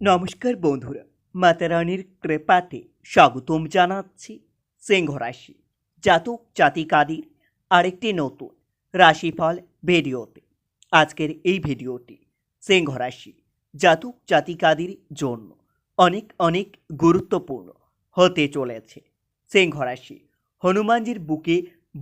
নমস্কার বন্ধুরা, মাতারানির কৃপাতে স্বাগতম জানাচ্ছি সিংহ রাশি জাতক জাতিকাদের আরেকটি নতুন রাশিফল ভিডিওতে। আজকের এই ভিডিওটি সিংহ রাশি জাতক জাতিকাদের জন্য অনেক অনেক গুরুত্বপূর্ণ হতে চলেছে। সিংহ রাশি হনুমানজির বুকে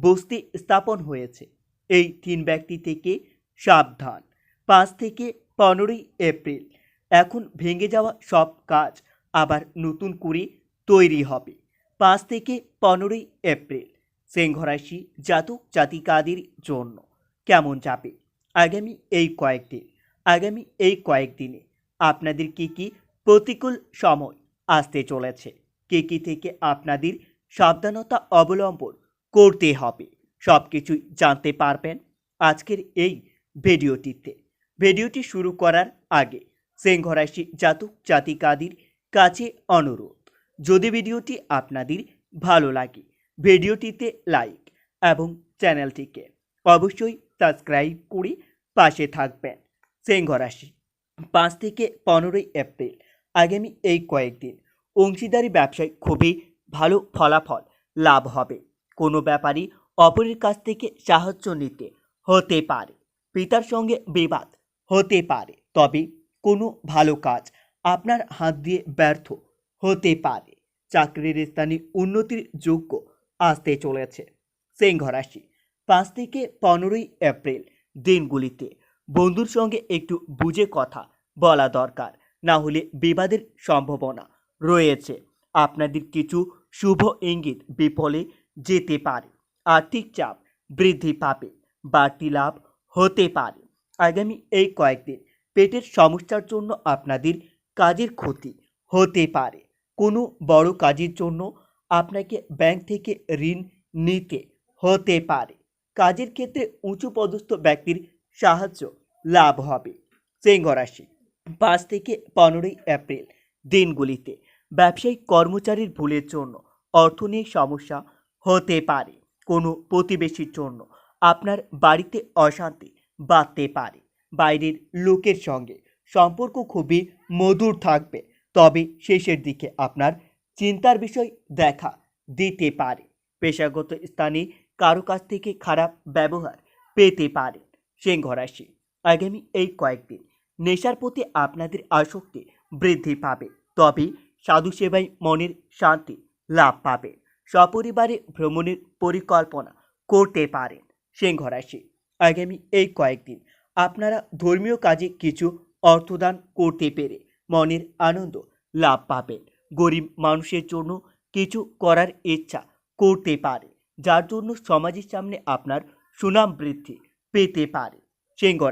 বস্তি স্থাপন হয়েছে। এই তিন ব্যক্তি থেকে সাবধান, পাঁচ থেকে পনেরোই এপ্রিল এখন ভেঙে যাওয়া সব কাজ আবার নতুন করে তৈরি হবে। পাঁচ থেকে পনেরোই এপ্রিল সিংহ রাশি জাতক জাতিকাদের জন্য। কেমন যাবে? আগামী এই কয়েকদিন, আগামী এই কয়েকদিনে আপনাদের কি কি প্রতিকূল সময় আসতে চলেছে? কে কি থেকে আপনাদের সাবধানতা অবলম্বন করতে হবে? সব কিছুই জানতে পারবেন আজকের এই ভিডিওটিতে। ভিডিওটি শুরু করার আগে সিংহ রাশি জাতক জাতিকাদের কাছে অনুরোধ। যদি ভিডিওটি আপনাদের ভালো লাগে, ভিডিওটিতে লাইক এবং চ্যানেলটিকে অবশ্যই সাবস্ক্রাইব করে পাশে থাকবেন। সিংহ রাশি পাঁচ থেকে পনেরোই এপ্রিল আগামী এই কয়েকদিন অংশীদারি ব্যবসায় খুবই ভালো ফলাফল লাভ হবে। কোনো ব্যাপারই অপরের কাছ থেকে সাহায্য নিতে হতে পারে, পিতার সঙ্গে বিবাদ হতে পারে। তবে কোনো ভালো কাজ আপনার হাত দিয়ে ব্যর্থ হতে পারে। চাকরির স্থানে উন্নতির যোগ্য আসতে চলেছে। সিংহ রাশি, পাঁচ থেকে পনেরোই এপ্রিল দিনগুলিতে বন্ধুর সঙ্গে একটু বুঝে কথা বলা দরকার। না হলে বিবাদের সম্ভাবনা রয়েছে। আপনাদের কিছু শুভ ইঙ্গিত বিফলে যেতে পারে। আর্থিক চাপ বৃদ্ধি পাবে। বাড়তি লাভ হতে পারে। আগামী এই কয়েকদিন পেটের সমস্যার জন্য আপনাদের কাজের ক্ষতি হতে পারে। কোনো বড় কাজের জন্য আপনাকে ব্যাংক থেকে ঋণ নিতে হতে পারে। কাজের ক্ষেত্রে উঁচু পদস্থ ব্যক্তির সাহায্য লাভ হবে। সিংহ রাশি, পাঁচ থেকে পনেরোই এপ্রিল দিনগুলিতে ব্যবসায়িক কর্মচারীর ভুলের জন্য অর্থ নিয়ে সমস্যা হতে পারে। কোনো প্রতিবেশীর জন্য আপনার বাড়িতে অশান্তি বাড়তে পারে। বাইরের লোকের সঙ্গে সম্পর্ক খুবই মধুর থাকবে। তবে শেষের দিকে আপনার চিন্তার বিষয় দেখা দিতে পারে। পেশাগত স্থানে কারও কাছ থেকে খারাপ ব্যবহার পেতে পারেন সিংহ রাশি আগামী এই কয়েকদিন নেশার প্রতি আপনাদের আসক্তি বৃদ্ধি পাবে। তবে সাধু সেবায় মনের শান্তি লাভ পাবে। সপরিবারে ভ্রমণের পরিকল্পনা করতে পারেন। সিংহ রাশি আগামী এই কয়েকদিন আপনারা ধর্মীয় কাজে কিছু অর্থদান করতে পেরে মনের আনন্দ লাভ পাবেন। গরিব মানুষের জন্য কিছু করার ইচ্ছা করতে পারে, যার জন্য সমাজের সামনে আপনার সুনাম বৃদ্ধি পেতে পারে। সিংহ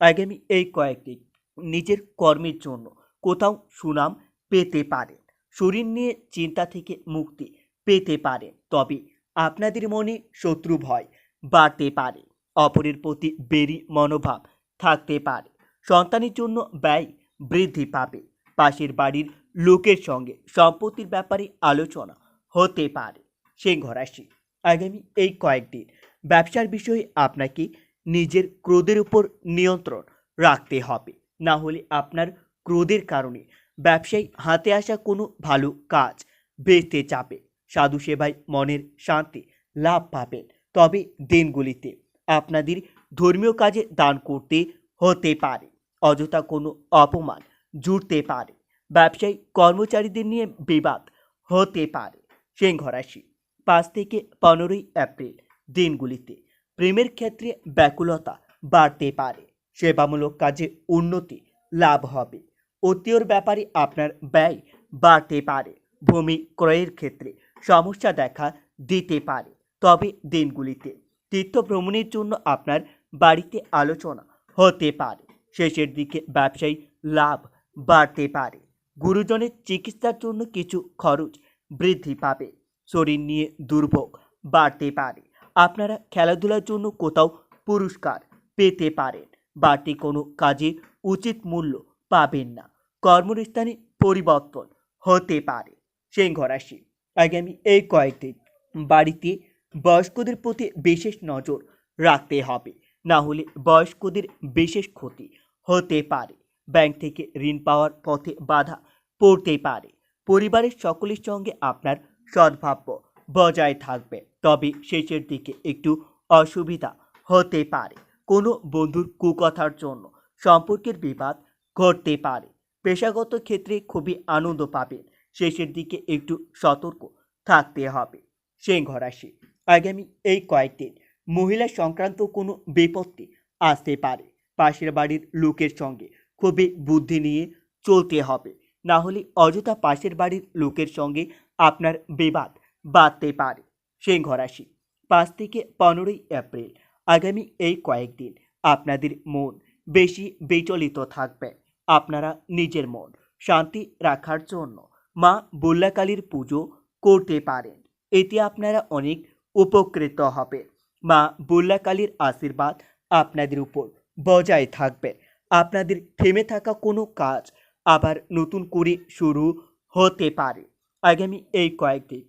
আগামী এই কয়েকদিন নিজের কর্মের জন্য কোথাও সুনাম পেতে পারেন শরীর নিয়ে চিন্তা থেকে মুক্তি পেতে পারেন তবে আপনাদের মনে শত্রু ভয় বাড়তে পারে। অপরের প্রতি বেরি মনোভাব থাকতে পারে। সন্তানের জন্য ব্যয় বৃদ্ধি পাবে। পাশের বাড়ির লোকের সঙ্গে সম্পত্তির ব্যাপারে আলোচনা হতে পারে। সিংহ রাশি আগামী এই কয়েকদিন ব্যবসার বিষয়ে আপনাকে নিজের ক্রোধের উপর নিয়ন্ত্রণ রাখতে হবে। না হলে আপনার ক্রোধের কারণে ব্যবসায়ী হাতে আসা কোনো ভালো কাজ বেচতে চাপে সাধু সেবায় মনের শান্তি লাভ পাবেন। তবে দিনগুলিতে আপনাদের ধর্মীয় কাজে দান করতে হতে পারে। অযথা কোনো অপমান জুড়তে পারে। ব্যবসায়ী কর্মচারীদের নিয়ে বিবাদ হতে পারে। সিংহ রাশি, পাঁচ থেকে পনেরোই এপ্রিল দিনগুলিতে প্রেমের ক্ষেত্রে ব্যাকুলতা বাড়তে পারে। সেবামূলক কাজে উন্নতি লাভ হবে। অতীয়র ব্যাপারে আপনার ব্যয় বাড়তে পারে। ভূমি ক্রয়ের ক্ষেত্রে সমস্যা দেখা দিতে পারে। তবে দিনগুলিতে তীর্থ ভ্রমণের জন্য আপনার বাড়িতে আলোচনা হতে পারে। শেষের দিকে ব্যবসায়ী লাভ বাড়তে পারে। গুরুজনের চিকিৎসার জন্য কিছু খরচ বৃদ্ধি পাবে। শরীর নিয়ে দুর্ভোগ বাড়তে পারে। আপনারা খেলাধুলার জন্য কোথাও পুরস্কার পেতে পারেন। বাড়তি কোনো কাজে উচিত মূল্য পাবেন না। কর্মস্থানে পরিবর্তন হতে পারে। সিংহ রাশি আগামী এই কয়েকদিন বাড়িতে বয়স্কদের প্রতি বিশেষ নজর রাখতে হবে। না হলে বয়স্কদের বিশেষ ক্ষতি হতে পারে। ব্যাংক থেকে ঋণ পাওয়ার পথে বাধা পড়তে পারে। পরিবারের সকলের সঙ্গে আপনার সদ্ভাব্য বজায় থাকবে। তবে শেষের দিকে একটু অসুবিধা হতে পারে। কোনো বন্ধুর কুকথার জন্য সম্পর্কের বিবাদ ঘটতে পারে। পেশাগত ক্ষেত্রে খুবই আনন্দ পাবেন। শেষের দিকে একটু সতর্ক থাকতে হবে। সিংহ রাশি আগামী এই কয়েকদিন মহিলা সংক্রান্ত কোনো বিপত্তি আসতে পারে। পাশের বাড়ির লোকের সঙ্গে খুবই বুদ্ধি নিয়ে চলতে হবে। না হলে অযথা পাশের বাড়ির লোকের সঙ্গে আপনার বিবাদ বাড়তে পারে। সিংহ রাশি পাঁচ থেকে পনেরোই এপ্রিল। আগামী এই কয়েকদিন আপনাদের মন বেশি বিচলিত থাকবে। আপনারা নিজের মন শান্তি রাখার জন্য মা বুল্লাকালীর পুজো করতে পারেন। এতে আপনারা অনেক উপকৃত হবে। মা বুল্লাকালীর আশীর্বাদ আপনাদের উপর বজায় থাকবে। আপনাদের থেমে থাকা কোনো কাজ আবার নতুন করে শুরু হতে পারে। আগামী এই কয়েকদিন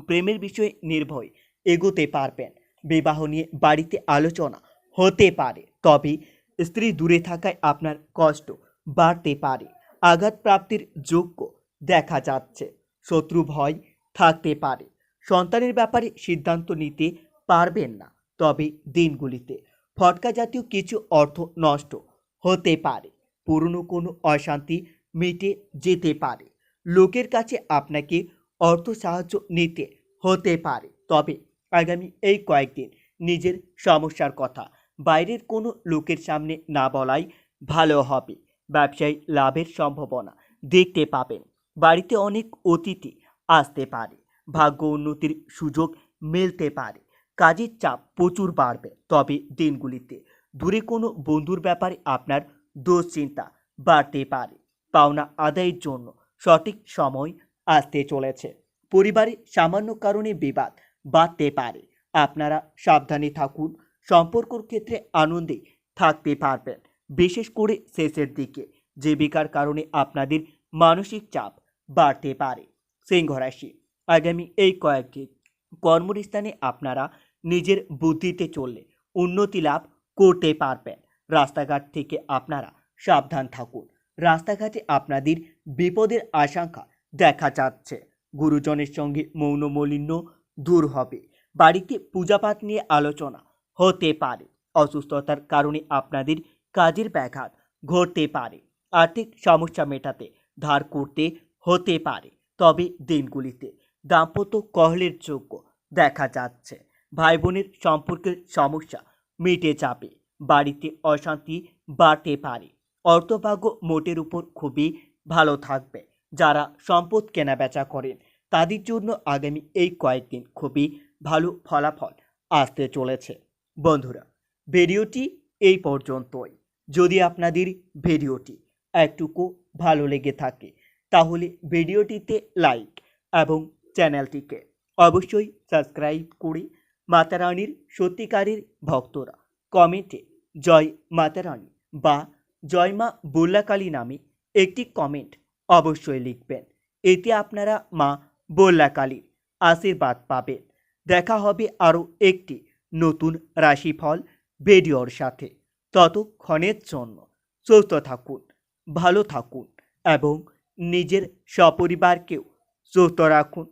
প্রেমের বিষয়ে নির্ভয় এগোতে পারবেন। বিবাহ নিয়ে বাড়িতে আলোচনা হতে পারে। তবে স্ত্রী দূরে থাকায় আপনার কষ্ট বাড়তে পারে। আঘাত প্রাপ্তির যোগ্য দেখা যাচ্ছে। শত্রু ভয় থাকতে পারে। সন্তানের ব্যাপারে সিদ্ধান্ত নিতে পারবেন না। তবে দিনগুলিতে ফটকা জাতীয় কিছু অর্থ নষ্ট হতে পারে। পুরনো কোনো অশান্তি মিটে যেতে পারে। লোকের কাছে আপনাকে অর্থ সাহায্য নিতে হতে পারে। তবে আগামী এই কয়েকদিন নিজের সমস্যার কথা বাইরের কোনো লোকের সামনে না বলাই ভালো হবে। ব্যবসায়ী লাভের সম্ভাবনা দেখতে পাবেন। বাড়িতে অনেক অতিথি আসতে পারে। ভাগ্য উন্নতির সুযোগ মিলতে পারে। কাজের চাপ প্রচুর বাড়বে। তবে দিনগুলিতে দূরে কোনো বন্ধুর ব্যাপারে আপনার দুশ্চিন্তা বাড়তে পারে। পাওনা আদায়ের জন্য সঠিক সময় আসতে চলেছে। পরিবারে সামান্য কারণে বিবাদ বাড়তে পারে। আপনারা সাবধানে থাকুন। সম্পর্কর ক্ষেত্রে আনন্দে থাকতে পারবেন। বিশেষ করে শেষের দিকে জীবিকার কারণে আপনাদের মানসিক চাপ বাড়তে পারে। সিংহ রাশি আগামী এই কয়েকদিন কর্মস্থানে আপনারা নিজের বুদ্ধিতে চললে উন্নতি লাভ করতে পারবেন। রাস্তাঘাট থেকে আপনারা সাবধান থাকুন। রাস্তাঘাটে আপনাদের বিপদের আশঙ্কা দেখা যাচ্ছে। গুরুজনের সঙ্গে মৌন মলিন্য দূর হবে। বাড়িতে পূজাপাঠ নিয়ে আলোচনা হতে পারে। অসুস্থতার কারণে আপনাদের কাজের ব্যাঘাত ঘটতে পারে। আর্থিক সমস্যা মেটাতে ধার করতে হতে পারে। তবে দিনগুলিতে দাম্পত্য কহলের যোগ্য দেখা যাচ্ছে। ভাই বোনের সম্পর্কের সমস্যা মিটে যাবে, বাড়িতে অশান্তি বাড়তে পারে। অর্থভাগ্য মোটের উপর খুবই ভালো থাকবে। যারা সম্পদ কেনাবেচা করেন, তাদের জন্য আগামী এই কয়েকদিন খুবই ভালো ফলাফল আসতে চলেছে। বন্ধুরা, ভিডিওটি এই পর্যন্তই। যদি আপনাদের ভিডিওটি একটুকু ভালো লেগে থাকে, তাহলে ভিডিওটিতে লাইক এবং চ্যানেলটিকে অবশ্যই সাবস্ক্রাইব করে মাতারানীর সত্যিকারের ভক্তরা কমেন্টে জয় মাতারানী বা জয় মা বল্লাকালী নামে একটি কমেন্ট অবশ্যই লিখবেন। এতে আপনারা মা বল্লাকালীর আশীর্বাদ পাবেন। দেখা হবে আরও একটি নতুন রাশিফল ভিডিওর সাথে। ততক্ষণের জন্য সুস্থ থাকুন, ভালো থাকুন এবং নিজের সপরিবারকেও সুস্থ রাখুন।